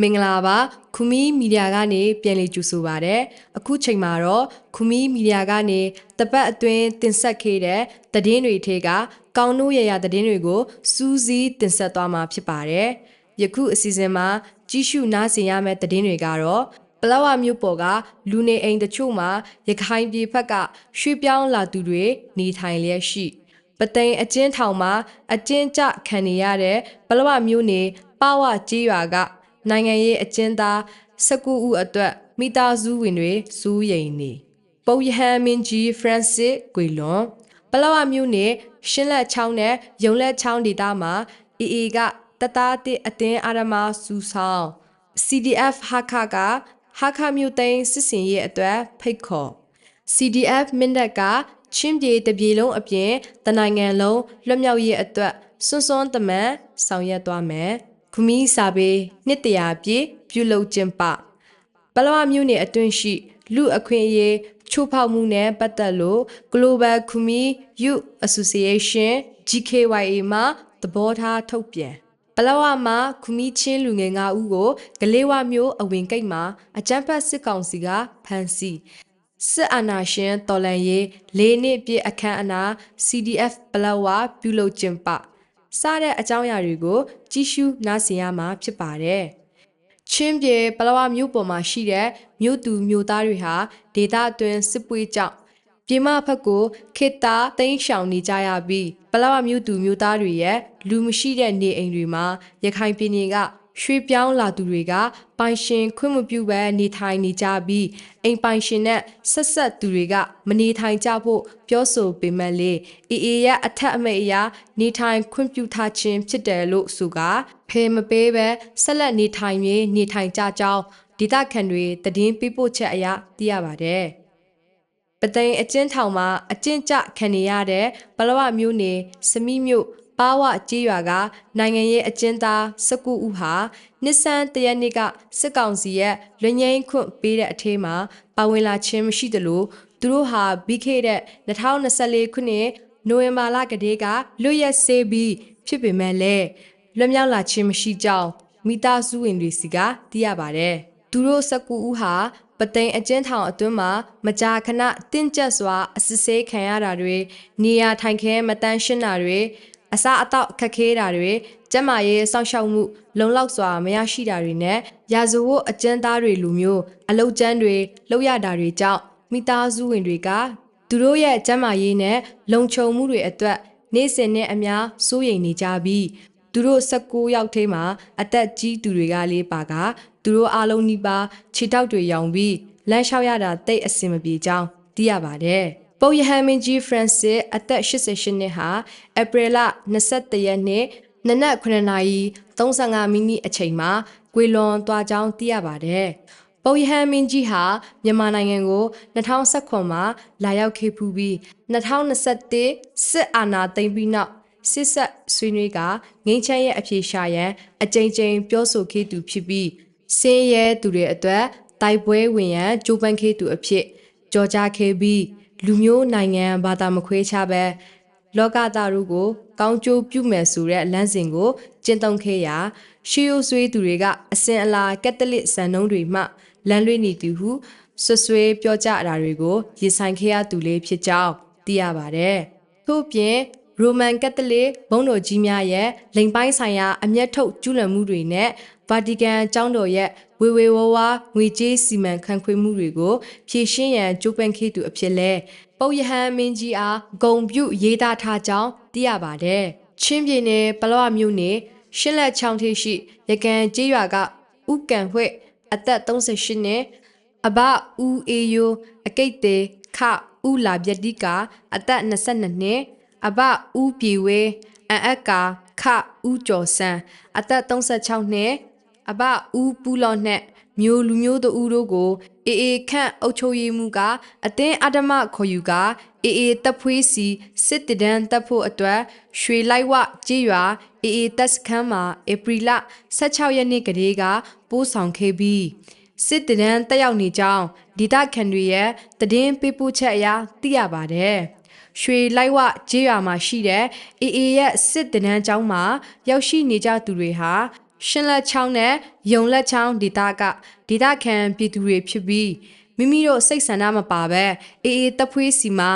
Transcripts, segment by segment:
မင်္ဂလာပါခူမီမီဒီယာကနေပြန်လည်ကြိုဆိုပါရစေအခုချိန်မှာတော့ခူမီမီဒီယာကနေတပတ်အတွင်းတင်ဆက်ခဲ့တဲ့သတင်းတွေထဲကကောင်းတို့ရရသတင်းတွေကိုစူးစီးတင်ဆက်သွားမှာဖြစ်ပါတယ်ယခုအစီအစဉ်မှာကြီးစုနားဆင်ရမယ့်သတင်းတွေကတော့ပလောဝမြို့ပေါ်ကလူနေအိမ်တချို့မှာရခိုင်ပြည်ဖက်ကရွှေ့ပြောင်းလာသူတွေနေထိုင်လျက်ရှိ ပသိမ်အကျဉ်းထောင်မှာအကျဉ်းကျခံနေရတဲ့ပလဝမျိုးနေပါဝကြေးရွာက နိုင်ငံရေးအကျဉ်းသား19ဦးအတွက်မိသားစုဝင်တွေစူးရိန်နေပုပ်ယဟန်မင်းကြီးဖရန်စစ်ကွေလွန်ပလဝမျိုးနေရှင်းလက်ချောင်းနဲ့ယုံလက်ချောင်းဒေသမှာအေအေကတသားတစ်အတင်းအာရမစူဆောင် CDF ဟာခကဟာခမျိုးသိန်းစစ်စင်ရဲ့အတွက်ဖိတ်ခေါ် CDF မင်းတပ်က ချင်းပြည်တပြည်လုံးအပြင်တနိုင်ငံလုံးလွတ်မြောက်ရေးအတွက်စွန်းစွန်းတမန်ဆောင်ရွက်သွားမယ်။ခမီးစာပေနှစ်တရာပြည့်ပြုလုပ်ခြင်းပပလောဝမျိုးနယ်အတွင်းရှိ လူအခွင့်အရေးချိုးဖောက်မှုနဲ့ပတ်သက်လို့ Global Khmer Youth Association GKYA မှသဘောထားထုတ်ပြန်ပလောဝမှာခမီးချင်းလူငယ်9ဦးကိုဂလေးဝမျိုးအဝင်ကိတ်မှာအကြမ်းဖက်စစ်ကောင်စီကဖမ်းဆီး စစ်အာဏာရှင်တော်လန်ရေးလေးနှစ်ပြည့်အခမ်းအနား CDF ပလောဝပြုလုပ်ခြင်းပစတဲ့အကြောင်းအရာတွေကို ကြီးရှုနားဆင်ရမှာဖြစ်ပါတယ်။ချင်းပြေပလောဝမြို့ပေါ်မှာရှိတဲ့မြို့သူမြို့သားတွေဟာဒေသအတွင်းစစ်ပွေးကြောင့်ပြေမဖက်ကိုခေတ္တတိန့်ရှောင်နေကြရပြီးပလောဝမြို့သူမြို့သားတွေရဲ့လူမရှိတဲ့နေအိမ်တွေမှာရခိုင်ပြည်နယ်က ရွှေပြောင်းလာသူတွေက ပိုင်ရှင်ခွင့်မပြုဘဲနေထိုင်နေကြပြီးအိမ်ပိုင်ရှင်နဲ့ဆက်ဆက်သူတွေက မနေထိုင်ကြဖို့ပြောဆိုပေမဲ့လေအေအေရဲ့အထက်အမိတ်အရာနေထိုင်ခွင့်ပြုထားခြင်းဖြစ်တယ်လို့ဆိုကဖေမပေးပဲဆက်လက်နေထိုင်ရေးနေထိုင်ကြကြောင်းဒေသခံတွေတည်င်းပြပို့ချက်အရသိရပါတယ်ပသိမ်အကျဉ်းထောင်မှာအကျဉ်းကျခံနေရတဲ့ပလဝမျိုးနေစမိမျိုး ပါဝကြေးရွာကနိုင်ငံရေးအကျဉ်းသား19ဦးဟာနှစ်ဆန်းတရက်နေ့ကစစ်ကောင်စီရဲ့လွငိမ့်ခွင့်ပေးတဲ့အထေးမှာပါဝင်လာခြင်းမရှိသလိုသူတို့ဟာပြီးခဲ့တဲ့2024ခုနှစ်နိုဝင်ဘာလကတည်းကလွတ်ရက်စေးပြီးဖြစ်ပေမဲ့လည်းလွတ်မြောက်လာခြင်းမရှိကြောင်းမိသားစုဝင်တွေစီကသိရပါတယ်။သူတို့19ဦးဟာပသိမ်အကျဉ်းထောင်အတွင်းမှာမကြာခဏတင့်ကျက်စွာအစစ်ဆေးခံရတာတွေနေရာထိုင်ခဲမတန်းရှင်းတာတွေ အစာအသောက်ခက်ခဲတာတွေကျန်းမာရေးစောင့်ရှောက်မှု လုံလောက်စွာမရရှိတာတွေနဲ့ရာဇဝတ်အကျဉ်းသားတွေလူမျိုးအလုတ်ကျန်းတွေလောက်ရတာတွေကြောင့်မိသားစုဝင်တွေကသူတို့ရဲ့ကျန်းမာရေးနဲ့လုံခြုံမှုတွေအတွက်နေ့စဉ်နဲ့အများစိုးရိမ်နေကြပြီးသူတို့16ယောက်ထဲမှာအသက်ကြီးသူတွေကလေးပါကသူတို့အားလုံးနီးပါးခြေထောက်တွေရောင်ပြီးလမ်းလျှောက်ရတာတိတ်အဆင်မပြေကြောင်းသိရပါတယ်။ ပုပ်ယဟန်မင်းကြီးဖရန်စစ်အသက်88နှစ်ဟာဧပြီလ21ရက်နေ့နနက်9နာရီ35မိနစ်အချိန်မှာကွေလွန်သွားကြောင်းသိရပါတယ်။ပုပ်ယဟန်မင်းကြီးဟာမြန်မာနိုင်ငံကို2019မှာလာရောက်ခဲ့ဖူးပြီး2021စစ်အာဏာသိမ်းပြီးနောက်စစ်ဆက်ဆွေးနွေးကငိမ့်ချမ်းရဲ့အပြေရှာရန်အကြိမ်ကြိမ်ပြောဆိုခဲ့သူဖြစ်ပြီးစင်းရဲသူတွေအတွက်တိုက်ပွဲဝင်ရန်ကြိုးပမ်းခဲ့သူအဖြစ်ကြော်ကြားခဲ့ပြီး လူမျိုးနိုင်ငံဘာသာမခွဲခြားပဲလောကသားတို့ကို ကောင်းကျိုးပြုမယ်ဆိုတဲ့လမ်းစဉ်ကိုကျင့်သုံးခဲ့ရာရှီယိုဆွေးသူတွေကအစင်အလာကက်တလစ်စံနှုန်းတွေမှလမ်းလွေးနေသူဟုဆွဆွဲပြောကြတာတွေကိုရင်ဆိုင်ခဲ့ရသူလေးဖြစ်ကြောင်းသိရပါတယ်။ထို့ပြင်ရိုမန်ကက်သလစ်ဘုန်းတော်ကြီးများရဲ့လိမ်ပိုင်းဆိုင်ရာအမျက်ထုတ်ကျူးလွန်မှုတွေနဲ့ ဗာတီကန်ကျောင်းတော်ရဲ့ဝေဝေဝဝငွေကြေးစီမံခန့်ခွဲမှုတွေကိုဖြည့်ရှင်းရန်ကြိုးပမ်းခဲ့သူအဖြစ်လဲပုပ်ယဟန်မင်းကြီးအားဂုံပြုရေးသားထားကြောင်းသိရပါတယ်။ချင်းပြည်နယ်ပလောဝမြို့နယ်ရှင်းလက်ချောင်းထိရှိရကန်ကျေးရွာကဥကန်ဝှက်အသက်38နှစ်အဘဦးအေယိုအကိတ်တေခဥလာပြတိကအသက်22နှစ်အဘဦးပြေဝဲအန်အက်ကာခဦးကျော်စံအသက်36နှစ် အဘဦးပူလော်နဲ့မျိုးလူမျိုးတို့ဦးတို့ကိုအေအေခန့်အုပ်ချုပ်ရေးမှုကအတင်းအဓမ္မခေါ်ယူကအေအေတပ်ဖွေးစီစစ်တဒန်းတပ်ဖို့အတွက်ရွှေလိုက်ဝကြေးရွာအေအေတပ်စခန်းမှာဧပြီလ16ရက်နေ့ကလေးကပိုးဆောင်ခဲ့ပြီးစစ်တဒန်းတက်ရောက်နေကြောင်းဒေသခံတွေရဲ့တည်င်းပေးပို့ချက်အရသိရပါတယ်။ရွှေလိုက်ဝကျေးရွာမှာရှိတဲ့အေအေရဲ့စစ်တနန်းကျောင်းမှာရောက်ရှိနေကြသူတွေဟာ ရှင်လက်ချောင်းနဲ့ယုံလက်ချောင်းဒေသကဒေသခံပြည်သူတွေဖြစ်ပြီးမိမိတို့စိတ်ဆန္ဒမပါပဲအေအေတပ်ဖွေးစီမှာ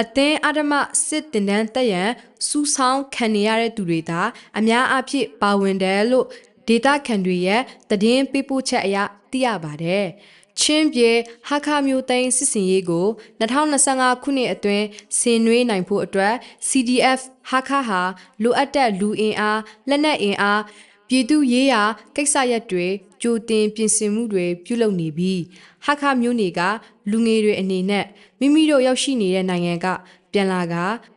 အသင်းအဓမ္မစစ်တင်တန်းတက်ရန်စူးဆောင်းခံနေရတဲ့သူတွေသာအများအပြည့်ပါဝင်တယ်လို့ဒေတာခန်တွေရဲ့သတင်းပေးပို့ချက်အရသိရပါတယ်။ချင်းပြေဟာခါမျိုးသိန်းစစ်စင်ရေးကို2025ခုနှစ်အတွင်းဆင်နွှေးနိုင်ဖို့အတွက် CDF ဟာခါဟာလိုအပ်တဲ့လူအင်အားလက်နက်အင်အား ပြည်သူရေးရာကိစ္စရပ်တွေကြိုတင်ပြင်ဆင်မှုတွေပြုလုပ်နေပြီးဟာခါမျိုးနေကလူငယ်တွေအနေနဲ့မိမိတို့ရောက်ရှိနေတဲ့နိုင်ငံကပြန်လာက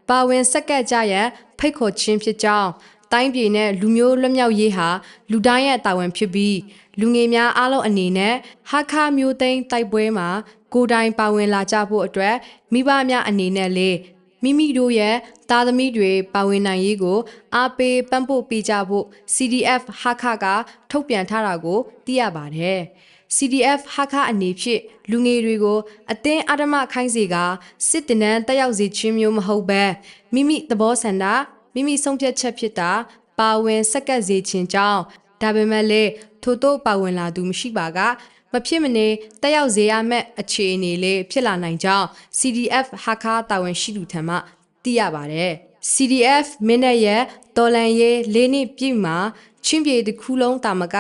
ပါဝင်စက္ကန့်ကြရန်ဖိတ်ခေါ်ခြင်းဖြစ်ကြောင်းတိုင်းပြည်နဲ့လူမျိုးလွတ်မြောက်ရေးဟာလူတိုင်းရဲ့တာဝန်ဖြစ်ပြီးလူငယ်များအားလုံးအနေနဲ့ဟာခါမျိုးသိန်းတိုက်ပွဲမှာကိုယ်တိုင်ပါဝင်လာကြဖို့အတွက်မိဘများအနေနဲ့လေ မိမိတို့ရဲ့သားသမီးတွေပါဝင်နိုင်ရေးကိုအားပေးပံ့ပိုးပေးကြဖို့ CDF ဟာခကထုတ်ပြန်ထားတာကိုသိရပါတယ်။ CDF ဟာခအနေဖြင့်လူငယ်တွေကိုအသင်းအဓမ္မခိုင်းစေကစစ်တနန်းတက်ရောက်စေခြင်းမျိုးမဟုတ်ဘဲမိမိသဘောဆန္ဒမိမိဆုံးဖြတ်ချက်ဖြစ်တာပါဝင်စက္ကပ်စေခြင်းကြောင့်ဒါပေမဲ့လည်းထို့သို့ပါဝင်လာသူမရှိပါက မဖြစ်မနေတက်ရောက်စေရမယ့်အခြေအနေလေးဖြစ်လာနိုင်ကြောင်း CDF ဟာခါတာဝန်ရှိသူထံမှသိရပါတယ်။ CDF မင်းနဲ့ရဲ့တော်လန်ရေးလေးနှစ်ပြည့်မှာချင်းပြည်တစ်ခုလုံးတာမက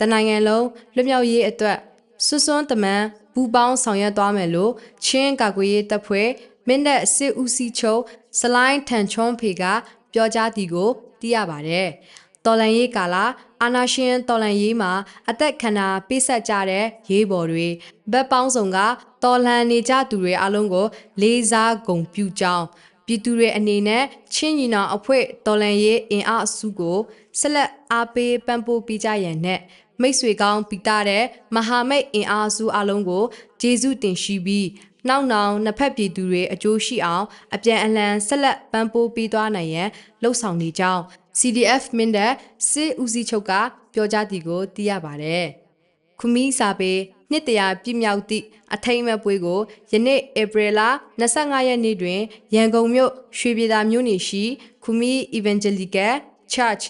တနိုင်ငံလုံးလွတ်မြောက်ရေးအတွက်စွစွန်းတမန်ပူပေါင်းဆောင်ရွက်သွားမယ်လို့ချင်းကာကွယ်ရေးတပ်ဖွဲ့မင်းတဲ့စစ်ဦးစီးချုပ်စလိုင်းထန်ချွန်ဖေကပြောကြားသည်ကိုသိရပါတယ်။ တော်လန်ရေးကာလအာနာရှင်တော်လန်ရေးမှာအသက်ခန္ဓာပေးဆက်ကြတဲ့ရေးပေါ်တွေဘက်ပေါင်းစုံကတော်လန်နေကြသူတွေအလုံးကို လေးစားဂုဏ်ပြုကြောင်းပြည်သူတွေအနေနဲ့ချင်းညီနောင်အဖွဲ့တော်လန်ရေးအင်အားအစုကိုဆက်လက်အားပေးပံ့ပိုးပေးကြရန်နဲ့မိတ်ဆွေကောင်းပိတာတဲ့မဟာမိတ်အင်အားစုအလုံးကိုကျေးဇူးတင်ရှိပြီး နောက်နောက်နှစ်ဖက်ပြည်သူတွေအကျိုးရှိအောင် အပြန်အလှန်ဆက်လက်ပံ့ပိုးပေးသွားနိုင်ရန်လှုံ့ဆော်နေကြောင်း CDF မင်းတပ်စစ်ဦးစီးချုပ်ကပြောကြားသည်ကိုသိရပါဗျ။ခူမီစာပေနှစ်တရာပြည့်မြောက်သည့်အထိမ်းအမှတ်ပွဲကိုယနေ့ဧပြီလ25ရက်နေ့တွင်ရန်ကုန်မြို့ရွှေပြည်သာမြို့နယ်ရှိခူမီ Evangelical Church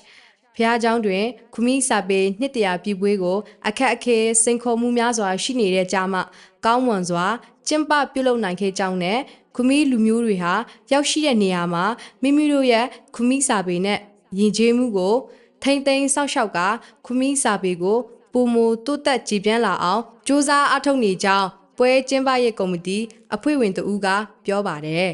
ဘုရားကျောင်းတွင်ခူမီစာပေနှစ်တရာပြည့်ပွဲကိုအခက်အခဲစိန်ခေါ်မှုများစွာရှိနေတဲ့ကြားမှကောင်းမွန်စွာ ကျင်းပပြုလုပ်နိုင်ခဲ့ကြောင်းနဲ့ခူမီလူမျိုးတွေဟာရောက်ရှိတဲ့နေရာမှာမိမိတို့ရဲ့ခူမီစာပေနဲ့ယဉ်ကျေးမှုကို ထိမ့်သိမ်းစောင့်ရှောက်ကခူမီစာပေကိုပုံမတိုးတက်ကြည်ပြန့်လာအောင်စ조사အထောက်နေကြောင်းပွဲကျင်းပရေးကော်မတီအဖွဲ့ဝင်တဦးကပြောပါတယ်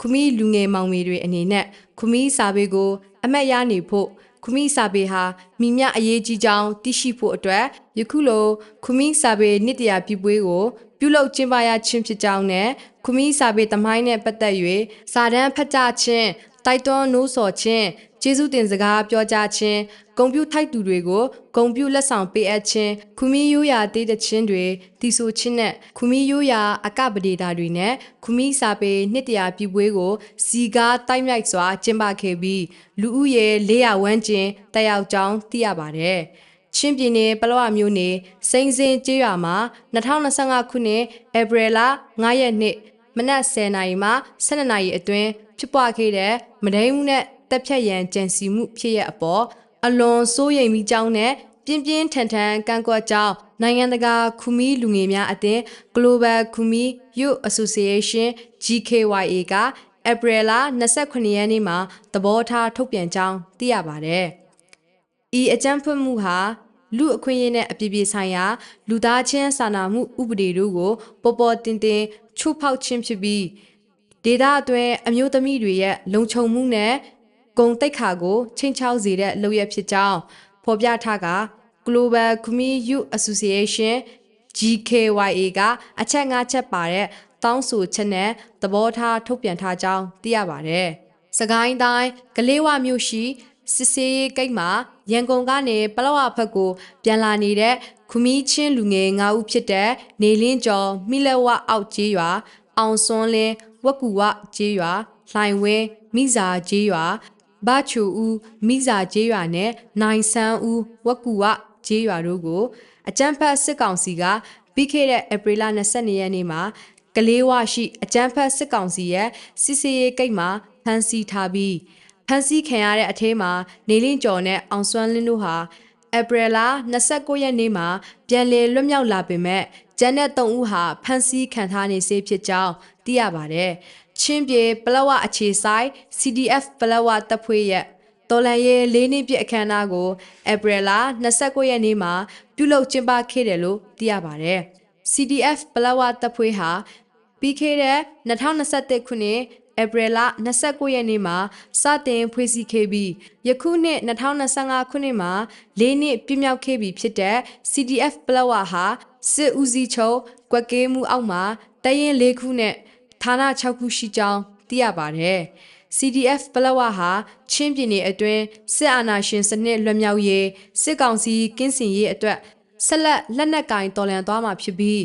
ခူမီလူငယ်မောင်မေတွေအနေနဲ့ခူမီစာပေကို အမတ်ရနေဖို့ ခူမီစာပေဟာမိမြအရေးကြီးကြောင်းသိရှိဖို့အတွက်ယခုလိုခူမီစာပေနှစ်တရာပြပွဲကို ပြုလုပ်ကျင်းပရခြင်းဖြစ်ကြောင်းနဲ့ခူမီစာပေသမိုင်းနဲ့ပတ်သက်၍စာတမ်းဖတ်ကြားခြင်းတိုက်တွန်းနှိုးဆော်ခြင်း ကျေးဇူးတင်စကားပြောကြားခြင်းဂုံပြူထိုက်သူတွေကိုဂုံပြူလက်ဆောင်ပေးအပ်ခြင်းခူမီရိုးရာတေးသချင်းတွေတီဆိုခြင်းနဲ့ခူမီရိုးရာအကပဒေတာတွေနဲ့ခူမီစာပေနှစ်တရာပြပွဲကိုစီကားတိုက်မြိုက်စွာကျင်းပခဲ့ပြီးလူဦးရေ400ဝန်းကျင်တက်ရောက်ကြောင်းသိရပါတယ်။ချင်းပြည်နယ်ပလောဝမြို့နယ်စိန်စင်ကျေးရွာမှာ2025ခုနှစ်ဧပြီလ9ရက်နေ့မနက်10:00နာရီမှ12:00နာရီအတွင်းဖြစ်ပွားခဲ့တဲ့မဒိန်မှုနဲ့ တက်ဖြတ်ရန်ကြံစီမှုဖြစ်ရအပေါ်အလွန်စိုးရိမ်မိကြောင်းနဲ့ပြင်းပြင်းထန်ထန်ကန့်ကွက်ကြောင်းနိုင်ငံတကာခူမီလူငယ်များအသင်း Global Khmer Youth Association GKYA ကဧပြီလ29ရက်နေ့မှာသဘောထားထုတ်ပြန်ကြောင်းသိရပါတယ်။ဤအကြမ်းဖက်မှုဟာလူအခွင့်အရေးနဲ့အပြည်ပြည်ဆိုင်ရာ လူသားချင်းစာနာမှုဥပဒေတို့ကိုပေါ်ပေါ်တင်တင်ချိုးဖောက်ခြင်းဖြစ်ပြီးဒေသအတွင်းအမျိုးသမီးတွေရဲ့လုံခြုံမှုနဲ့ ဂုံတိတ်ခါကိုချိန်ချောက်စေတဲ့လုပ်ရဖြစ်ကြောင်းဖော်ပြထားက Global Khmer Youth Association GKYA ကအချက်၅ချက်ပါတဲ့တောင်းဆိုချက်နဲ့သဘောထားထုတ်ပြန်ထားကြောင်းသိရပါတယ်။စကိုင်းတိုင်းကလေးဝမြို့ရှိစစ်စေးရေးဂိတ်မှာရန်ကုန်ကနေပလောဝဖက်ကို ပြန်လာနေတဲ့ခူမီချင်းလူငယ်၅ဦးဖြစ်တဲ့နေလင်းကျော်မိလက်ဝအောက်ကျေးရွာအောင်စွန်းလင်းဝက်ကူဝကျေးရွာလှိုင်ဝင်းမိစာကျေးရွာ ဘချူဦးမိစာကျေးရွာနဲ့နိုင်ဆန်းဦးဝက်ကူဝကျေးရွာတို့ကိုအကြမ်းဖက်စစ်ကောင်စီကပြီးခဲ့တဲ့ဧပြီလ22ရက်နေ့မှာကလေးဝရှိအကြမ်းဖက်စစ်ကောင်စီရဲ့စစ်စေးရေးကိတ်မှာဖမ်းဆီးထားပြီးဖမ်းဆီးခံရတဲ့အထဲမှာနေလင်းကျော်နဲ့အောင်စွမ်းလင်းတို့ဟာဧပြီလ29ရက်နေ့မှာပြန်လည်လွတ်မြောက်လာပေမဲ့ကျန်တဲ့3ဦးဟာဖမ်းဆီးခံထားနေစေဖြစ်ကြောင်းသိရပါတယ်။ ချင်းပြေပလောဝအခြေဆိုင် CDF ပလောဝတပ်ဖွဲ့ရဲ့တော်လန်ရဲ့လေးနှစ်ပြည့်အခမ်းအနားကိုဧပြီလ29ရက်နေ့မှာပြုလုပ်ကျင်းပခဲ့တယ်လို့သိရပါတယ်။ CDF ပလောဝတပ်ဖွဲ့ဟာပြီးခဲ့တဲ့2021ခုနှစ်ဧပြီလ29ရက်နေ့မှာစတင်ဖွဲ့စည်းခဲ့ပြီးယခုနှစ်2025ခုနှစ်မှာ၄နှစ်ပြည့်မြောက်ခဲ့ပြီဖြစ်တဲ့ CDF ပလောဝဟာစစ်ဦးစီးချုပ်ကွက်ကဲမှုအောက်မှာတရင်၄ခုနဲ့ ဌာန6ခုရှိကြောင်းသိရပါတယ်။ CDF ပလဝဟာချင်းပြည်နယ်အတွင်းစစ်အာဏာရှင်စနစ်လွတ်မြောက်ရေးစစ်ကောင်စီကင်းစင်ရေးအတွက်ဆက်လက်လက်နက်ကင်တော်လှန်သွားမှာဖြစ်ပြီး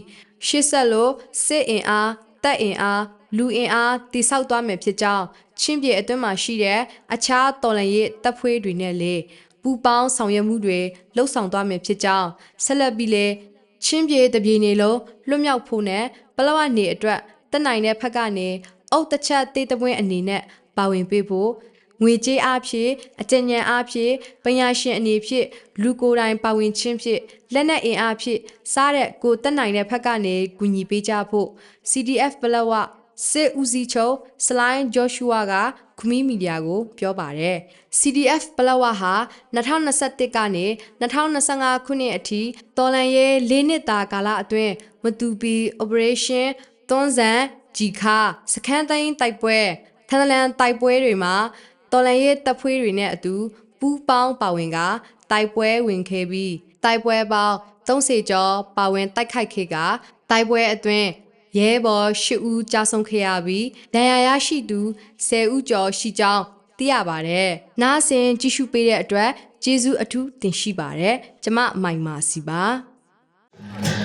ရှေ့ဆက်လို့စစ်အင်အားတပ်အင်အားလူအင်အားတိဆောက်သွားမယ်ဖြစ်ကြောင်းချင်းပြည်အတွင်းမှာရှိတဲ့အခြားတော်လှန်ရေးတပ်ဖွဲ့တွေနဲ့လည်းပူးပေါင်းဆောင်ရွက်မှုတွေလှုပ်ဆောင်သွားမယ်ဖြစ်ကြောင်းဆက်လက်ပြီးလဲချင်းပြည်တပြည်နေလုံးလွတ်မြောက်ဖို့နဲ့ပလောဝနေအတွက် တက်နိုင်တဲ့ဖက်ကနေအုတ်တစ်ချက်တေးတပွင့်အနေနဲ့ပါဝင်ပေးဖို့ငွေကြေးအားဖြင့်အကြဉဏ်အားဖြင့်ပညာရှင်အနေဖြင့်လူကိုယ်တိုင်ပါဝင်ခြင်းဖြင့်လက်နက်အင်အားဖြင့်စားတဲ့ကိုတက်နိုင်တဲ့ဖက်ကနေကူညီပေးကြဖို့ CDF ပလောဝစစ်ဦးစီးချုပ်စလိုင်းဂျော့ရှူဝါကခမီးမီဒီယာကို ပြောပါတယ် CDF ပလောဝဟာ2021ကနေ2025ခုနှစ်အထိတော်လန်ရဲ၄နှစ်တာကာလအတွင်းမတူပီ Operation တွန်းဇန်ဂျီခါစခန်းတိုင်းတိုက်ပွဲထန်လန်တိုက်ပွဲတွေမှာတော်လန်ရဲတပ်ဖွဲ့တွေနဲ့အတူပူးပေါင်းပါဝင်ကတိုက်ပွဲဝင်ခဲ့ပြီးတိုက်ပွဲပေါင်း30ကျော်ပါဝင်တိုက်ခိုက်ခဲ့ကတိုက်ပွဲအတွင်းရဲဘော်၈ဦးကြာဆုံးခဲ့ရပြီးဒဏ်ရာရရှိသူ10ဦးကျော်ရှိကြောင်းသိရပါတယ်။နားဆင်ကြည့်ရှုပေးတဲ့အတွက်ကျေးဇူးအထူးတင်ရှိပါတယ်။ကျမမိုင်မာစီပါ။